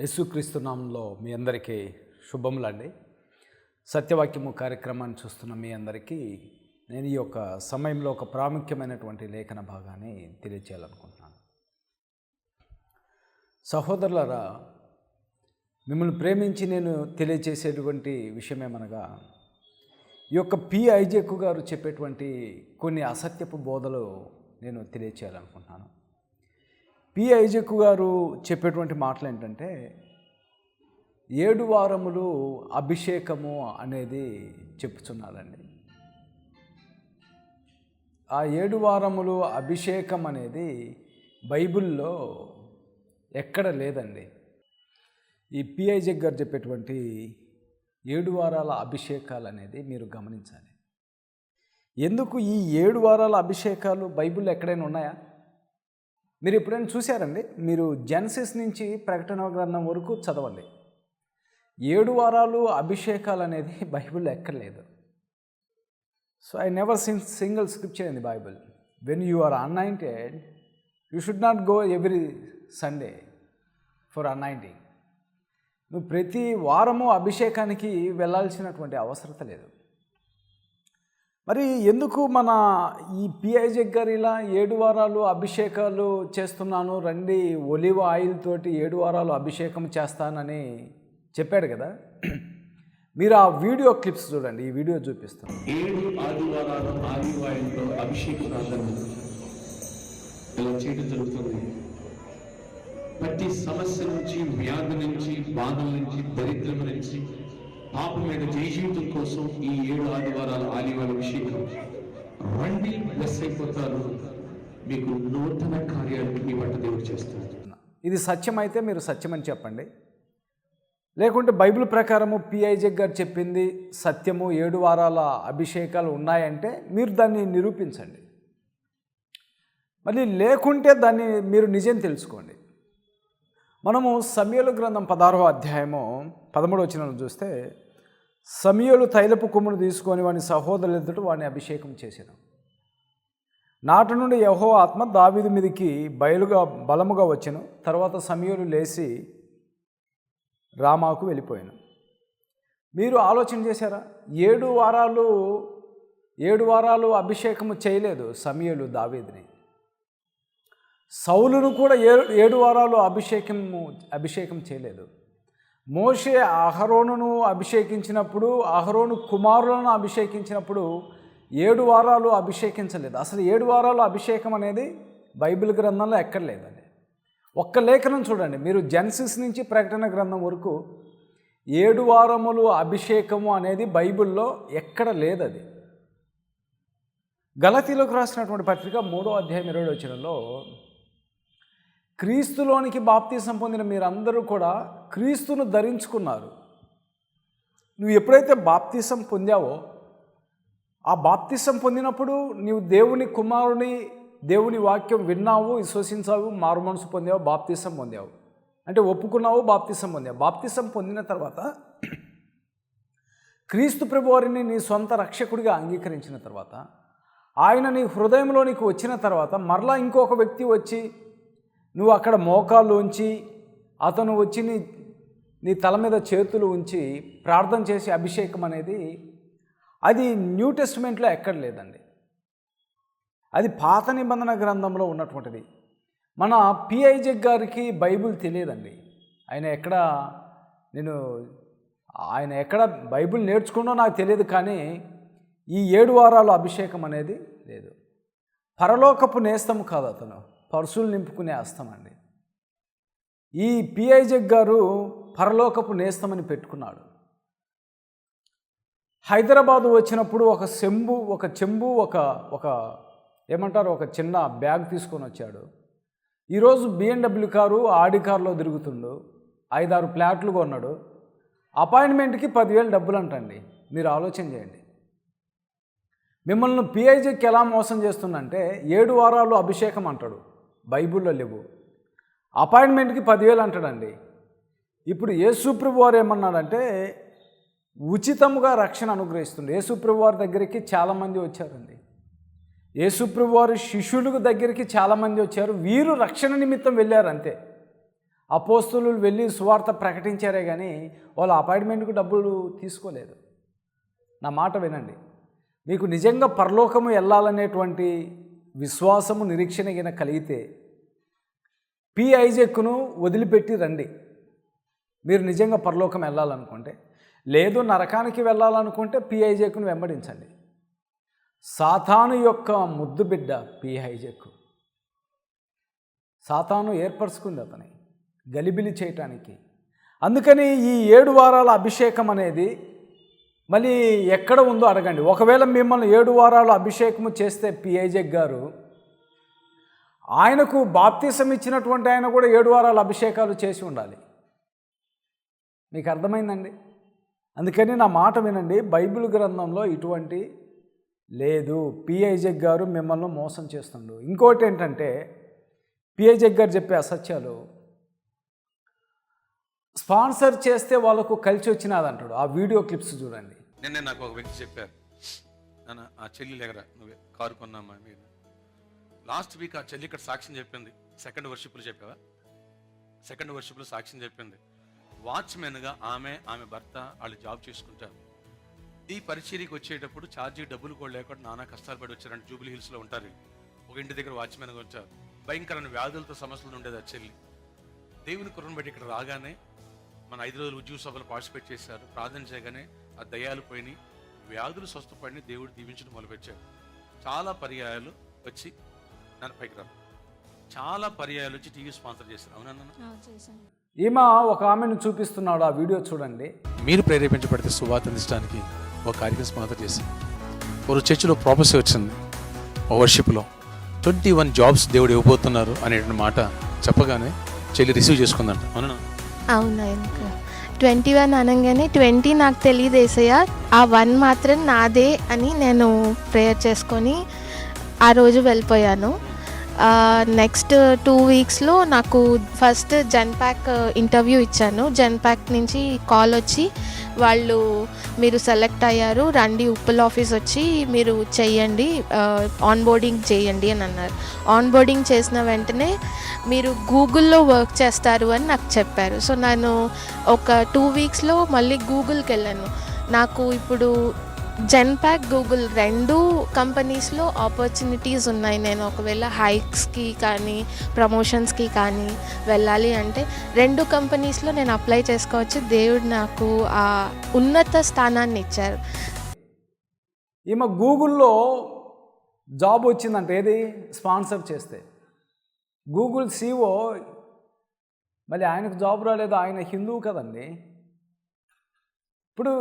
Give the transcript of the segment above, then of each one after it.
యేసుక్రీస్తునామంలో మీ అందరికీ శుభములండి సత్యవాక్యము కార్యక్రమాన్ని చూస్తున్న మీ అందరికీ నేను ఈ యొక్క సమయంలో ఒక ప్రాముఖ్యమైనటువంటి లేఖన భాగాన్ని తెలియచేయాలనుకుంటున్నాను. సహోదరులరా మిమ్మల్ని ప్రేమించి నేను తెలియచేసేటువంటి విషయం ఏమనగా ఈ యొక్క పి. ఐజెక్ గారు చెప్పేటువంటి కొన్ని అసత్యపు బోధలు నేను తెలియచేయాలనుకుంటున్నాను. పి ఐజక్ గారు చెప్పేటువంటి మాటలు ఏంటంటే ఏడు వారములు అభిషేకము అనేది చెప్పుచున్నారండి. ఆ ఏడు వారములు అభిషేకం అనేది బైబిల్లో ఎక్కడ లేదండి. ఈ పిఐజెక్ గారు చెప్పేటువంటి ఏడు వారాల అభిషేకాలు అనేది మీరు గమనించాలి. ఎందుకు ఈ ఏడు వారాల అభిషేకాలు బైబిల్లో ఎక్కడైనా ఉన్నాయా? మీరు ఎప్పుడైనా చూశారండి? మీరు జెన్సిస్ నుంచి ప్రకటన గ్రంథం వరకు చదవండి. ఏడు వారాలు అభిషేకాలు అనేది బైబిల్లో ఎక్కర్లేదు. So I never seen single scripture in the Bible. When you are anointed you should not go every Sunday for anointing నువ్వు ప్రతి వారము అభిషేకానికి వెళ్ళాల్సినటువంటి అవసరత లేదు. మరి ఎందుకు మన ఈ పిఐజెక్ గారు ఇలా ఏడు వారాలు అభిషేకాలు చేస్తున్నాను రండి ఒలివ ఆయిల్ తోటి ఏడు వారాలు అభిషేకం చేస్తానని చెప్పాడు కదా. మీరు ఆ వీడియో క్లిప్స్ చూడండి ఈ వీడియో చూపిస్తాను. ఏడు ఆదివారాలు ఆలివ్ ఆయిల్తో అభిషేకం ఇలా చేయడం జరుగుతుంది. ప్రతి సమస్య నుంచి వ్యాధి నుంచి బాధల నుంచి దరిద్రం నుంచి పాపమైన జయజీవితం కోసం ఈ ఏడు ఆదివారాల ఆదివారం అభిషేకం. రండి బ్లెస్ అయిపోతారు. మీకు నూతన కార్యాలు మీ పట్ల దేవుడు చేస్తారు ఇది సత్యమైతే మీరు సత్యమని చెప్పండి. లేకుంటే బైబిల్ ప్రకారము పిఐజెక్ గారు చెప్పింది సత్యము ఏడు వారాల అభిషేకాలు ఉన్నాయంటే మీరు దాన్ని నిరూపించండి. మళ్ళీ లేకుంటే దాన్ని మీరు నిజం తెలుసుకోండి. మనము సమయలు గ్రంథం పదహారవ అధ్యాయము పదమూడు వచ్చిన చూస్తే సమయలు తైలపు కొమ్మును తీసుకొని వాని సహోదరులు ఎదుట వాడిని అభిషేకం చేశాను నాటి నుండి యహో ఆత్మ దావీదు మీదికి బయలుగా బలముగా వచ్చాను. తర్వాత సమయలు లేచి రామాకు వెళ్ళిపోయాను. మీరు ఆలోచన చేశారా? ఏడు వారాలు ఏడు వారాలు అభిషేకము చేయలేదు సమయలు దావీదిని. సౌలును కూడా ఏడు ఏడు వారాలు అభిషేకము అభిషేకం చేయలేదు. మోషే అహరోనును అభిషేకించినప్పుడు అహరోను కుమారులను అభిషేకించినప్పుడు ఏడు వారాలు అభిషేకించలేదు. అసలు ఏడు వారాలు అభిషేకం అనేది బైబిల్ గ్రంథంలో ఎక్కడ లేదండి. ఒక్క లేఖనం చూడండి. మీరు జెన్సిస్ నుంచి ప్రకటన గ్రంథం వరకు ఏడు వారములు అభిషేకము అనేది బైబిల్లో ఎక్కడ లేదది. గలతీలోకి రాసినటువంటి పత్రిక మూడో అధ్యాయం ఇరవై వచ్చినలో క్రీస్తులోనికి బాప్తీసం పొందిన మీరందరూ కూడా క్రీస్తును ధరించుకున్నారు. నువ్వు ఎప్పుడైతే బాప్తీసం పొందావో ఆ బాప్తీసం పొందినప్పుడు నీవు దేవుని కుమారుని దేవుని వాక్యం విన్నావు విశ్వసించావు మారు మనసు పొందావు బాప్తీసం పొందావు. అంటే ఒప్పుకున్నావు బాప్తీసం పొందావు. బాప్తీసం పొందిన తర్వాత క్రీస్తు ప్రభువారిని నీ సొంత రక్షకుడిగా అంగీకరించిన తర్వాత ఆయన నీ హృదయంలోనికి వచ్చిన తర్వాత మరలా ఇంకొక వ్యక్తి వచ్చి నువ్వు అక్కడ మోకాళ్ళు ఉంచి అతను వచ్చి నీ నీ తల మీద చేతులు ఉంచి ప్రార్థన చేసి అభిషేకం అనేది అది న్యూ టెస్ట్మెంట్లో ఎక్కడ లేదండి. అది పాత నిబంధన గ్రంథంలో ఉన్నటువంటిది. మన పిఐజెక్ గారికి బైబిల్ తెలియదండి. ఆయన ఎక్కడ నేను ఆయన ఎక్కడ బైబిల్ నేర్చుకున్నో నాకు తెలియదు కానీ ఈ ఏడు వారాలు అభిషేకం అనేది లేదు. పరలోకపు నేస్తం కాదు అతను. పర్సులు నింపుకునే అస్తం అండి ఈ పిఐజగ్ గారు పరలోకపు నేస్తమని పెట్టుకున్నాడు. హైదరాబాదు వచ్చినప్పుడు ఒక చెంబు ఒక చెంబు ఒక ఒక ఏమంటారు ఒక చిన్న బ్యాగ్ తీసుకొని వచ్చాడు. ఈరోజు బిఎండబ్ల్యూ కారు ఆడి కారులో తిరుగుతుండు. ఐదారు ఫ్లాట్లు కొన్నాడు. అపాయింట్మెంట్కి పదివేలు డబ్బులు అంటండి మీరు ఆలోచన చేయండి. మిమ్మల్ని పిఐజీకి ఎలా మోసం చేస్తుందంటే ఏడు వారాలు అభిషేకం అంటాడు. బైబిల్లో లేవు. అపాయింట్మెంట్కి పదివేలు అంటాడండి. ఇప్పుడు యేసుప్రభు వారు ఏమన్నాడంటే ఉచితముగా రక్షణ అనుగ్రహిస్తుంది. యేసుప్రభు వారి దగ్గరికి చాలామంది వచ్చారండి. యేసుప్రభు వారి శిష్యులకు దగ్గరికి చాలామంది వచ్చారు. వీరు రక్షణ నిమిత్తం వెళ్ళారు అంతే. అపోస్తులు వెళ్ళి సువార్త ప్రకటించారే కానీ వాళ్ళ అపాయింట్మెంట్కు డబ్బులు తీసుకోలేదు. నా మాట వినండి. మీకు నిజంగా పరలోకము వెళ్ళాలనేటువంటి విశ్వాసము నిరీక్షణ గిన కలిగితే పి ఐజెక్ను వదిలిపెట్టి రండి. మీరు నిజంగా పరలోకం వెళ్ళాలనుకుంటే లేదు నరకానికి వెళ్ళాలనుకుంటే పి ఐజెక్ను వెంబడించండి. సాతాను యొక్క ముద్దు బిడ్డ పి హైజెక్ సాతాను ఏర్పరచుకుంది అతని గలిబిలి చేయటానికి. అందుకని ఈ ఏడు వారాల అభిషేకం అనేది మళ్ళీ ఎక్కడ ఉందో అడగండి. ఒకవేళ మిమ్మల్ని ఏడు వారాలు అభిషేకము చేస్తే పిఐజెక్ గారు ఆయనకు బాప్తీసం ఇచ్చినటువంటి ఆయన కూడా ఏడు వారాల అభిషేకాలు చేసి ఉండాలి. మీకు అర్థమైందండి? అందుకని నా మాట వినండి. బైబిల్ గ్రంథంలో ఇటువంటి లేదు. పిఐజెక్ గారు మిమ్మల్ని మోసం చేస్తుండు. ఇంకోటి ఏంటంటే పిఐజెక్ గారు చెప్పే అసత్యాలు స్పాన్సర్ చేస్తే వాళ్ళకు కలిసి వచ్చినది అంటాడు. ఆ వీడియో క్లిప్స్ చూడండి. నిన్నే నాకు ఒక వ్యక్తి చెప్పారు. నాన్న ఆ చెల్లి లేగరా నువ్వే కారు కొన్నామా మీరు లాస్ట్ వీక్ ఆ చెల్లి ఇక్కడ సాక్ష్యం చెప్పింది. సెకండ్ వర్షిప్లో చెప్పావా? సెకండ్ వర్షిప్లో సాక్ష్యం చెప్పింది. వాచ్మెన్గా ఆమె ఆమె భర్త వాళ్ళు జాబ్ చేసుకుంటారు. ఈ పరిచర్యకి వచ్చేటప్పుడు ఛార్జీ డబ్బులు కూడా లేకుండా నానా కష్టాలు పడి వచ్చారంటే. జూబ్లీ హిల్స్లో ఉంటారు. ఒక ఇంటి దగ్గర వాచ్మెన్గా వచ్చారు భయంకరమైన వ్యాధులతో సమస్యలు ఉండేది ఆ చెల్లి. దేవుని కుర్రను బట్టి ఇక్కడ రాగానే మన ఐదు రోజులు ఉద్యోగ సభలు పార్టిసిపేట్ చేశారు. ప్రార్థన చేయగానే ఆ దయ్యాలు పోయినాయి. వ్యాధులు స్వస్థపడిని దేవుడు దీవించడం మొదలుపెట్టాడు. చాలా పర్యాయాలు వచ్చి నన్ను పైకి రా చాలా పర్యాయాలు వచ్చి టీవీ స్పాన్సర్ చేశారు. అవునా నాన్న? ఆ, చేశాను. ఈమె ఒక ఆమెను చూపిస్తున్నాడు ఆ వీడియో చూడండి. మీరు ప్రేరేపించబడితే సువాత అందించడానికి ఒక కార్యక్రమం స్పాన్సర్ చేసి ఒక చర్చిలో ప్రాపర్సీ వచ్చింది. వర్షిప్లో ట్వంటీ వన్ జాబ్స్ దేవుడు ఇవ్వబోతున్నారు అనేటువంటి మాట చెప్పగానే చెల్లి రిసీవ్ చేసుకుందంట. అవునా అవునా ఇంకా ట్వంటీ వన్ అనగానే ట్వంటీ నాకు తెలియదు ఏసయ్య. ఆ వన్ మాత్రం నాదే అని నేను ప్రేయర్ చేసుకొని ఆ రోజు వెళ్ళిపోయాను. నెక్స్ట్ టూ వీక్స్లో నాకు ఫస్ట్ జన్పాక్ ఇంటర్వ్యూ ఇచ్చాను. జన్పాక్ నుంచి కాల్ వచ్చి వాళ్ళు మీరు సెలెక్ట్ అయ్యారు. రండి ఉప్పల్ ఆఫీస్ వచ్చి మీరు చేయండి ఆన్ బోర్డింగ్ చేయండి అని అన్నారు. ఆన్ బోర్డింగ్ చేసిన వెంటనే మీరు గూగుల్లో వర్క్ చేస్తారు అని నాకు చెప్పారు. సో నేను ఒక టూ వీక్స్లో మళ్ళీ గూగుల్కి వెళ్ళాను. నాకు ఇప్పుడు జెన్పాక్ గూగుల్ రెండు కంపెనీస్లో ఆపర్చునిటీస్ ఉన్నాయి. నేను ఒకవేళ హైక్స్కి కానీ ప్రమోషన్స్కి కానీ వెళ్ళాలి అంటే రెండు కంపెనీస్లో నేను అప్లై చేసుకోవచ్చు. దేవుడు నాకు ఆ ఉన్నత స్థానాన్ని ఇచ్చారు. ఈమె గూగుల్లో జాబ్ వచ్చిందంట. ఏది? స్పాన్సర్ చేస్తే. గూగుల్ సిఓ మళ్ళీ ఆయనకు జాబ్ రాలేదు? ఆయన హిందువు కదండి. ఇప్పుడు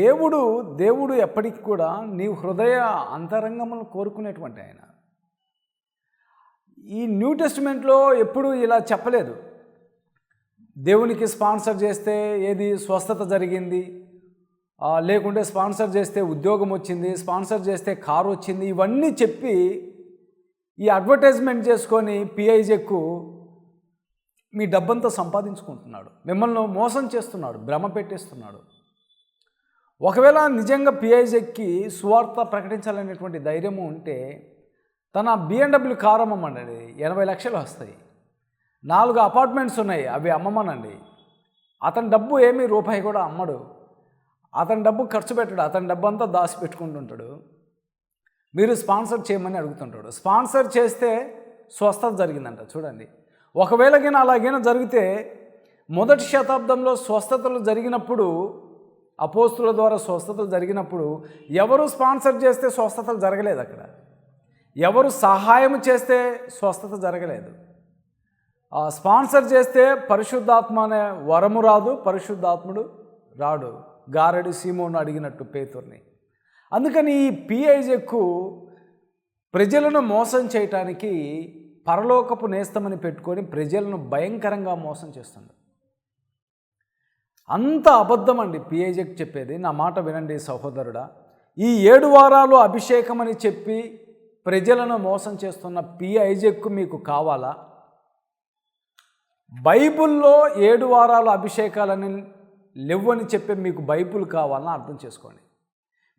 దేవుడు దేవుడు ఎప్పటికి కూడా నీ హృదయ అంతరంగములు కోరుకునేటువంటి ఆయన. ఈ న్యూ టెస్టిమెంట్లో ఎప్పుడు ఇలా చెప్పలేదు. దేవునికి స్పాన్సర్ చేస్తే ఏది స్వస్థత జరిగింది? లేకుంటే స్పాన్సర్ చేస్తే ఉద్యోగం వచ్చింది స్పాన్సర్ చేస్తే కారు వచ్చింది ఇవన్నీ చెప్పి ఈ అడ్వర్టైజ్మెంట్ చేసుకొని పిఐజెక్కు మీ డబ్బంతా సంపాదించుకుంటున్నాడు. మిమ్మల్ని మోసం చేస్తున్నాడు భ్రమ పెట్టేస్తున్నాడు. ఒకవేళ నిజంగా పిఐజెక్కి సువార్త ప్రకటించాలనేటువంటి ధైర్యము ఉంటే తన బిఎండబ్ల్యూ కారు అమ్మమండి ఎనభై లక్షలు వస్తాయి. నాలుగు అపార్ట్మెంట్స్ ఉన్నాయి అవి అమ్మమనండి. అతని డబ్బు ఏమీ రూపాయి కూడా అమ్మడు. అతని డబ్బు ఖర్చు పెట్టడు అతని డబ్బు అంతా దాచి పెట్టుకుంటుంటాడు మీరు స్పాన్సర్ చేయమని అడుగుతుంటాడు. స్పాన్సర్ చేస్తే స్వస్థత జరిగిందంట చూడండి. ఒకవేళ అలాగైనా జరిగితే మొదటి శతాబ్దంలో స్వస్థతలు జరిగినప్పుడు అపోస్తుల ద్వారా స్వస్థతలు జరిగినప్పుడు ఎవరు స్పాన్సర్ చేస్తే స్వస్థతలు జరగలేదు అక్కడ. ఎవరు సహాయం చేస్తే స్వస్థత జరగలేదు. ఆ స్పాన్సర్ చేస్తే పరిశుద్ధాత్మ అనే వరము రాదు పరిశుద్ధాత్ముడు రాడు. గారెడు సీమోను అడిగినట్టు పేతుర్ని. అందుకని ఈ పిఐజెక్కు ప్రజలను మోసం చేయటానికి పరలోకపు నేస్తమని పెట్టుకొని ప్రజలను భయంకరంగా మోసం చేస్తుంది. అంత అబద్ధం అండి పిఐజెక్ చెప్పేది. నా మాట వినండి సహోదరుడా. ఈ ఏడు వారాలు అభిషేకం అని చెప్పి ప్రజలను మోసం చేస్తున్న పిఐజెక్కు మీకు కావాలా? బైబుల్లో ఏడు వారాలు అభిషేకాలని లేవని చెప్పే మీకు బైబుల్ కావాలన్నా అర్థం చేసుకోండి.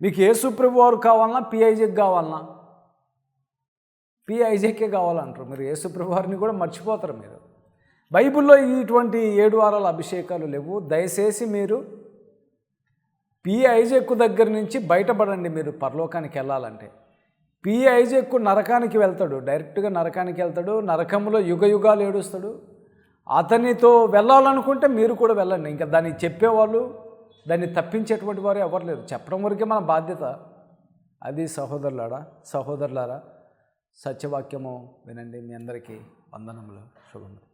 మీకు యేసుప్రభు వారు కావాలన్నా పిఐజెక్ కావాలన్నా. పిఐజెక్కే కావాలంటారు. మీరు యేసుప్రభు వారిని కూడా మర్చిపోతారు మీరు. బైబిల్లో ఇటువంటి ఏడు వారాల అభిషేకాలు లేవు. దయచేసి మీరు పి ఐజెక్కు దగ్గర నుంచి బయటపడండి మీరు పరలోకానికి వెళ్ళాలంటే. పి ఐజెక్కు నరకానికి వెళ్తాడు. డైరెక్ట్గా నరకానికి వెళ్తాడు. నరకంలో యుగ యుగాలు ఏడుస్తాడు. అతనితో వెళ్ళాలనుకుంటే మీరు కూడా వెళ్ళండి. ఇంకా దాన్ని చెప్పేవాళ్ళు దాన్ని తప్పించేటువంటి వారు ఎవరు లేరు. చెప్పడం వరకే మన బాధ్యత. అది సహోదరులారా సహోదరులారా సత్యవాక్యము వినండి. మీ అందరికీ వందనములు. శుభములు